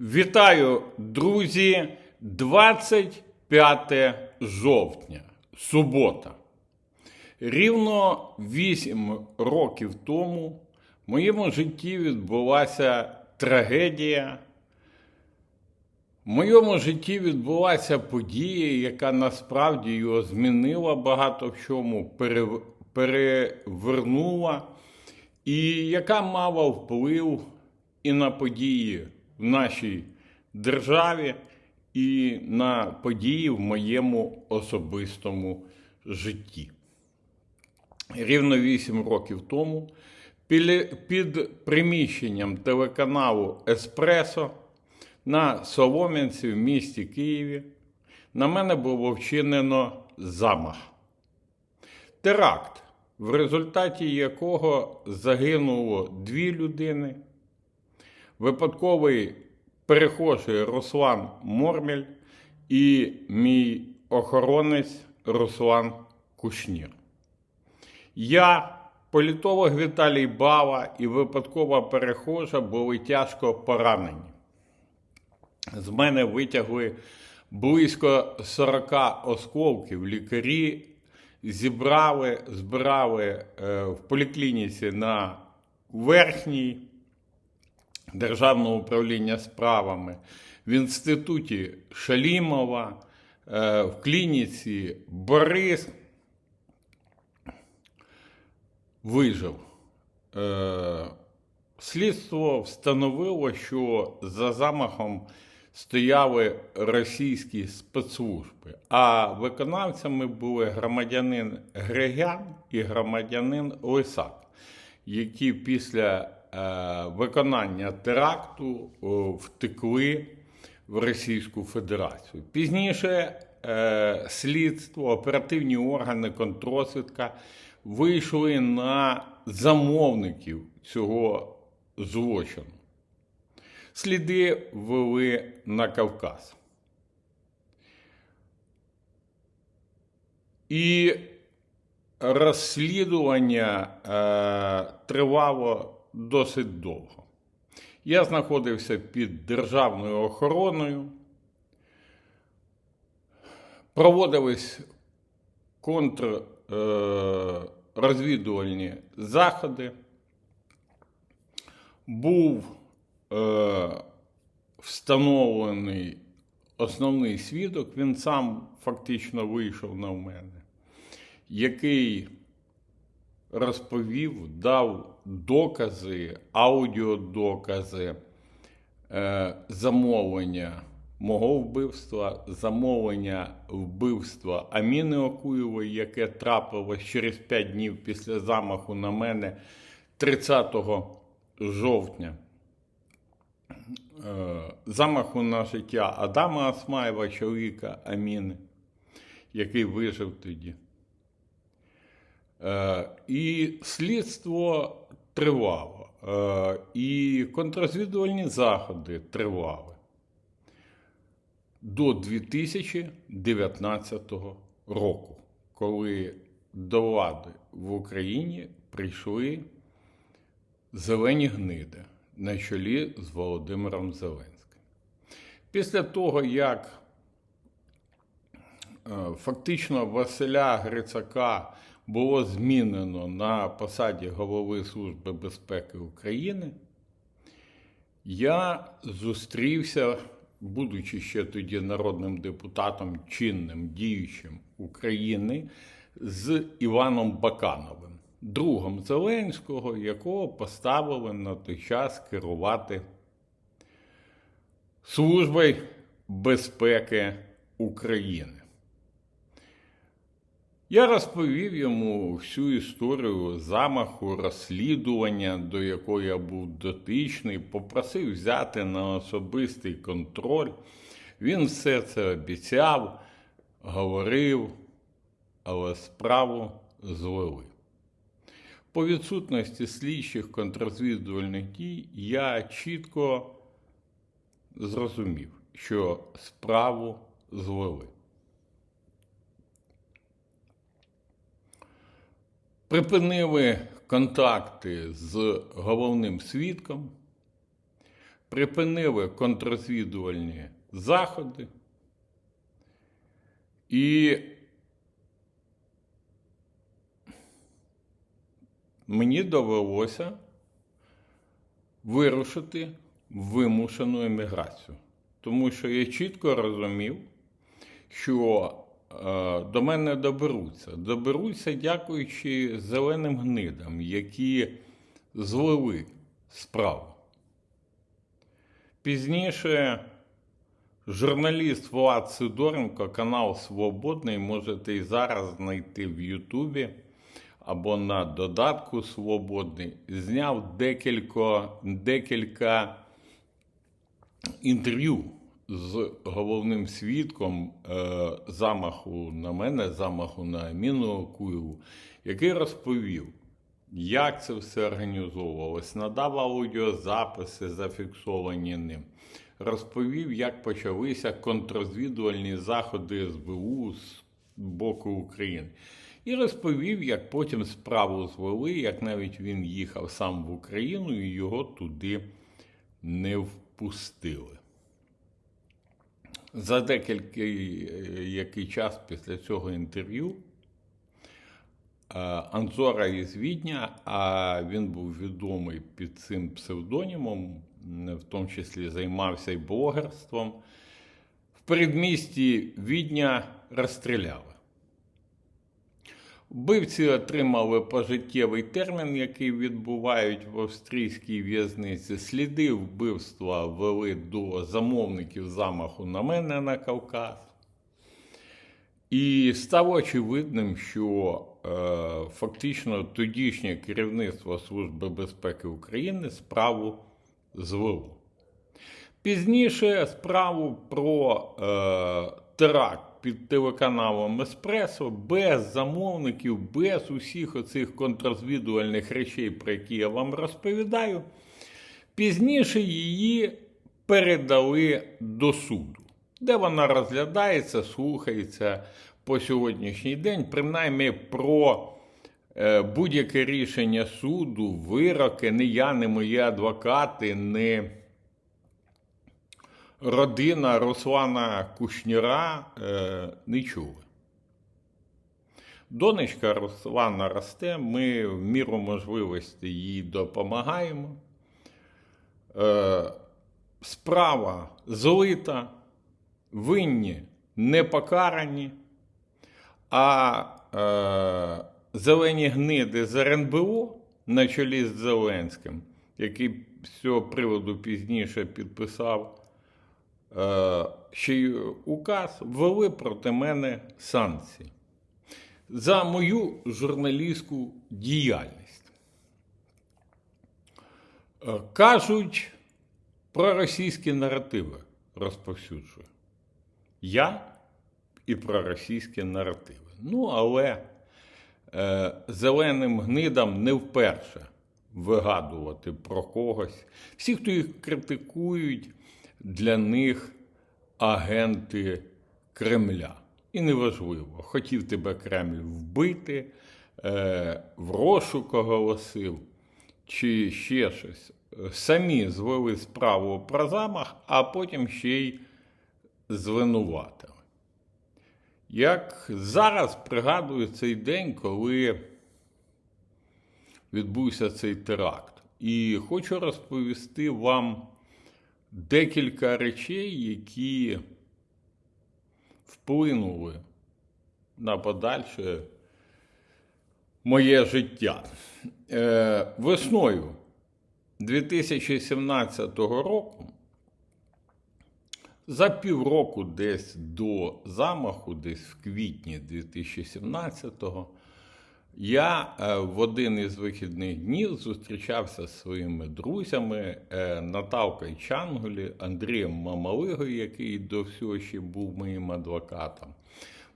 Вітаю, друзі! 25 жовтня, субота. Рівно 8 років тому в моєму житті відбулася трагедія. В моєму житті відбулася подія, яка насправді його змінила багато в чому, перевернула, і яка мала вплив і на події в нашій державі, і на події в моєму особистому житті. Рівно 8 років тому під приміщенням телеканалу Еспресо на Солом'янці в місті Києві на мене було вчинено замах. Теракт, в результаті якого загинуло дві людини, випадковий перехожий Руслан Мормель і мій охоронець Руслан Кушнір. Я, політолог Віталій Бава і випадкова перехожа були тяжко поранені. З мене витягли близько 40 осколків. Лікарі зібрали, збирали е, в поліклініці на верхній Державного управління справами, в інституті Шалімова, е, в клініці Борис вижив. Е, Слідство встановило, що за замахом стояли російські спецслужби, а виконавцями були громадянин Грегян і громадянин Лисак, які після виконання теракту втекли в Російську Федерацію. Пізніше е, слідство, оперативні органи контрозвідка вийшли на замовників цього злочину. Сліди вели на Кавказ. І розслідування е, тривало досить довго. Я знаходився під державною охороною. Проводились контррозвідувальні заходи. Був е, встановлений основний свідок, він сам фактично вийшов на мене, який розповів, дав докази, аудіодокази е, замовлення мого вбивства, замовлення вбивства Аміни Окуєвої, яке трапилось через 5 днів після замаху на мене 30 жовтня. Е, Замаху на життя Адама Асмаєва, чоловіка Аміни, який вижив тоді. Е, І слідство тривало, е, і контррозвідувальні заходи тривали до 2019 року, коли до влади в Україні прийшли зелені гниди на чолі з Володимиром Зеленським. Після того, як е, фактично Василя Грицака було змінено на посаді голови Служби безпеки України, я зустрівся, будучи ще тоді народним депутатом, чинним діючим України, з Іваном Бакановим, другом Зеленського, якого поставили на той час керувати Службою безпеки України. Я розповів йому всю історію замаху, розслідування, до якого я був дотичний, попросив взяти на особистий контроль. Він все це обіцяв, говорив, але справу злили. По відсутності слідчих контррозвідувальних дій я чітко зрозумів, що справу злили. Припинили контакти з головним свідком, припинили контррозвідувальні заходи. І мені довелося вирушити вимушену еміграцію. Тому що я чітко розумів, що до мене доберуться. Доберуться, дякуючи зеленим гнидам, які злили справу. Пізніше журналіст Влад Сидоренко, канал Свободний, можете і зараз знайти в Ютубі або на додатку Свободний, зняв декілька, декілька інтерв'ю з головним свідком е, замаху на мене, замаху на Аміну Куєву, який розповів, як це все організовувалось, надав аудіозаписи, зафіксовані ним. Розповів, як почалися контррозвідувальні заходи СБУ з боку України. І розповів, як потім справу звели, як навіть він їхав сам в Україну і його туди не впустили. За декілька е, який час після цього інтерв'ю е, Анзора із Відня, а він був відомий під цим псевдонімом, в тому числі займався і блогерством. В передмісті Відня розстріляли. Вбивці отримали пожиттєвий термін, який відбувають в австрійській в'язниці. Сліди вбивства вели до замовників замаху на мене на Кавказ. І стало очевидним, що е, фактично тодішнє керівництво Служби безпеки України справу звело. Пізніше справу про е, теракт під телеканалом Еспресо без замовників, без усіх оцих контррозвідувальних речей, про які я вам розповідаю. Пізніше її передали до суду, де вона розглядається, слухається по сьогоднішній день, принаймні про. е, Будь-яке рішення суду, вироки, не я, не мої адвокати, не родина Руслана Кушніра е, не чули. Донечка Руслана росте, ми в міру можливості їй допомагаємо. Е, справа злита, винні не покарані, а е, зелені гниди з РНБО на чолі з Зеленським, який з цього приводу пізніше підписав ще й указ, ввели проти мене санкції за мою журналістську діяльність. Е, Кажуть, про російські наративи розповсюджую. Я і про російські наративи. Ну, але е, зеленим гнидам не вперше вигадувати про когось. Всі, хто їх критикують, для них агенти Кремля. І неважливо, хотів тебе Кремль вбити, е, в розшук оголосив, чи ще щось. Самі звели справу про замах, а потім ще й звинуватили. Як зараз пригадую цей день, коли відбувся цей теракт. І хочу розповісти вам декілька речей, які вплинули на подальше моє життя. Е, весною 2017 року, за півроку десь до замаху, десь в квітні 2017-го, я е, в один із вихідних днів зустрічався з своїми друзями е, Наталкою Чангулі, Андрієм Мамалигою, який до всього ще був моїм адвокатом.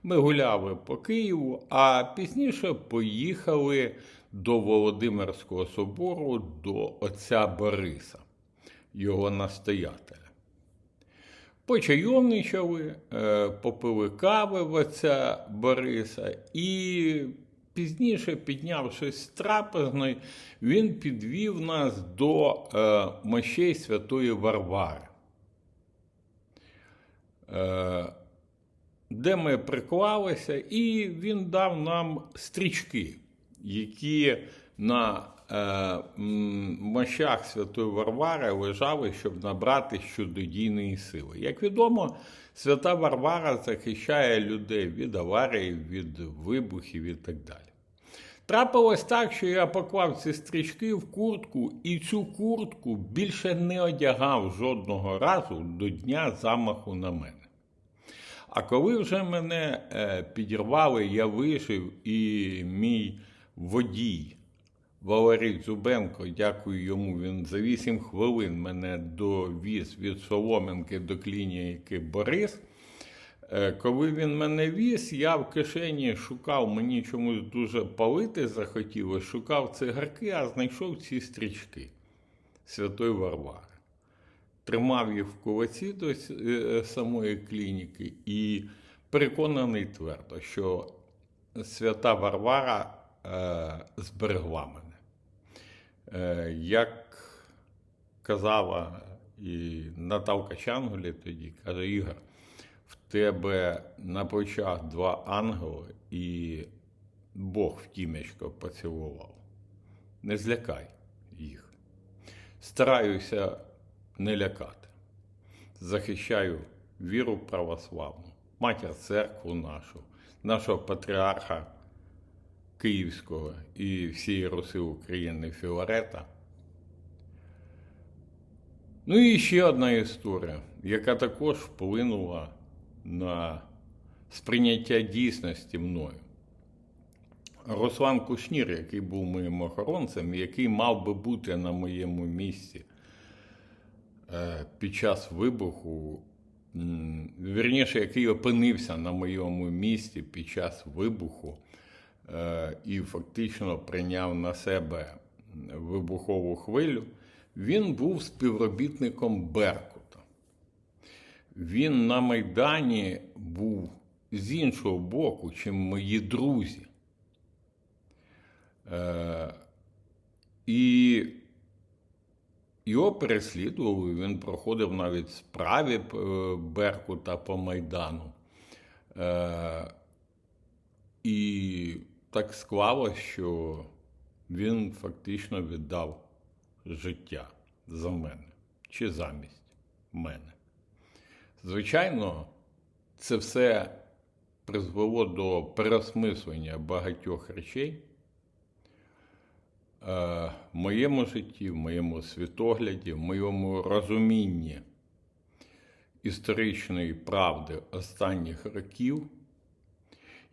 Ми гуляли по Києву, а пізніше поїхали до Володимирського собору до отця Бориса, його настоятеля. Почайовничали, е, попили кави в отця Бориса і пізніше, піднявшись з трапезної, він підвів нас до е, мощей Святої Варвари, е, де ми приклалися, і він дав нам стрічки, які на мощах Святої Варвари лежали, щоб набрати чудодійної сили. Як відомо, Свята Варвара захищає людей від аварії, від вибухів і так далі. Трапилось так, що я поклав ці стрічки в куртку, і цю куртку більше не одягав жодного разу до дня замаху на мене. А коли вже мене е, підірвали, я вижив, і мій водій Валерій Зубенко, дякую йому, він за 8 хвилин мене довіз від Солом'янки до клініки Борис. Е, Коли він мене віз, я в кишені шукав, мені чомусь дуже палити захотілося, шукав цигарки, а знайшов ці стрічки Святої Варвари. Тримав їх в кулаці до е, самої клініки і переконаний твердо, що свята Варвара е, зберегла мене. Е, як казала і Наталка Чанголі тоді, каже Ігор, в тебе на плечах два ангели, і Бог в тімечко поцілував. Не злякай їх. Стараюся не лякати. Захищаю віру православну, матір церкву нашу, нашого патріарха Київського і всієї Руси України Філарета. Ну і ще одна історія, яка також вплинула на сприйняття дійсності мною. Руслан Кушнір, який був моїм охоронцем, який мав би бути на моєму місці е, під час вибуху, вірніше, який опинився на моєму місці під час вибуху і фактично прийняв на себе вибухову хвилю, він був співробітником Беркута. Він на Майдані був з іншого боку, чим мої друзі. Е, і його переслідували, він проходив навіть справі е, Беркута по Майдану. Е, і так склалося, що він фактично віддав життя за мене чи замість мене. Звичайно, це все призвело до переосмислення багатьох речей е, в моєму житті, в моєму світогляді, в моєму розумінні історичної правди останніх років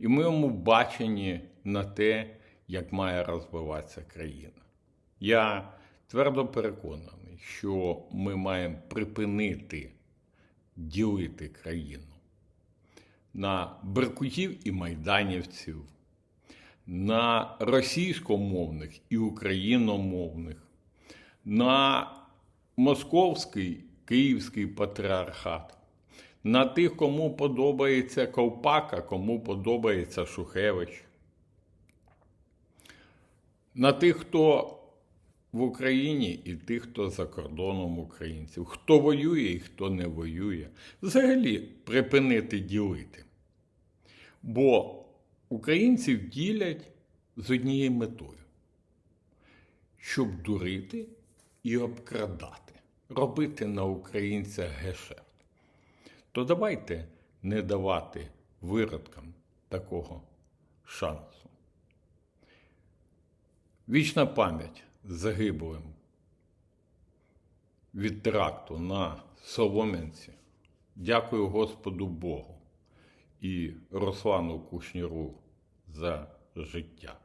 і в моєму баченні на те, як має розвиватися країна. Я твердо переконаний, що ми маємо припинити ділити країну на беркутів і майданівців, на російськомовних і україномовних, на московський київський патріархат, на тих, кому подобається Ковпака, кому подобається Шухевич, на тих, хто в Україні і тих, хто за кордоном українців, хто воює і хто не воює, взагалі припинити ділити. Бо українців ділять з однією метою, щоб дурити і обкрадати, робити на українця гешефт. То давайте не давати виродкам такого шансу. Вічна пам'ять загиблим від теракту на Солом'янці. Дякую Господу Богу і Руслану Кушніру за життя.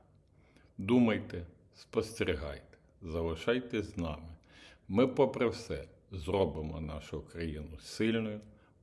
Думайте, спостерігайте, залишайтесь з нами. Ми, попри все, зробимо нашу країну сильною,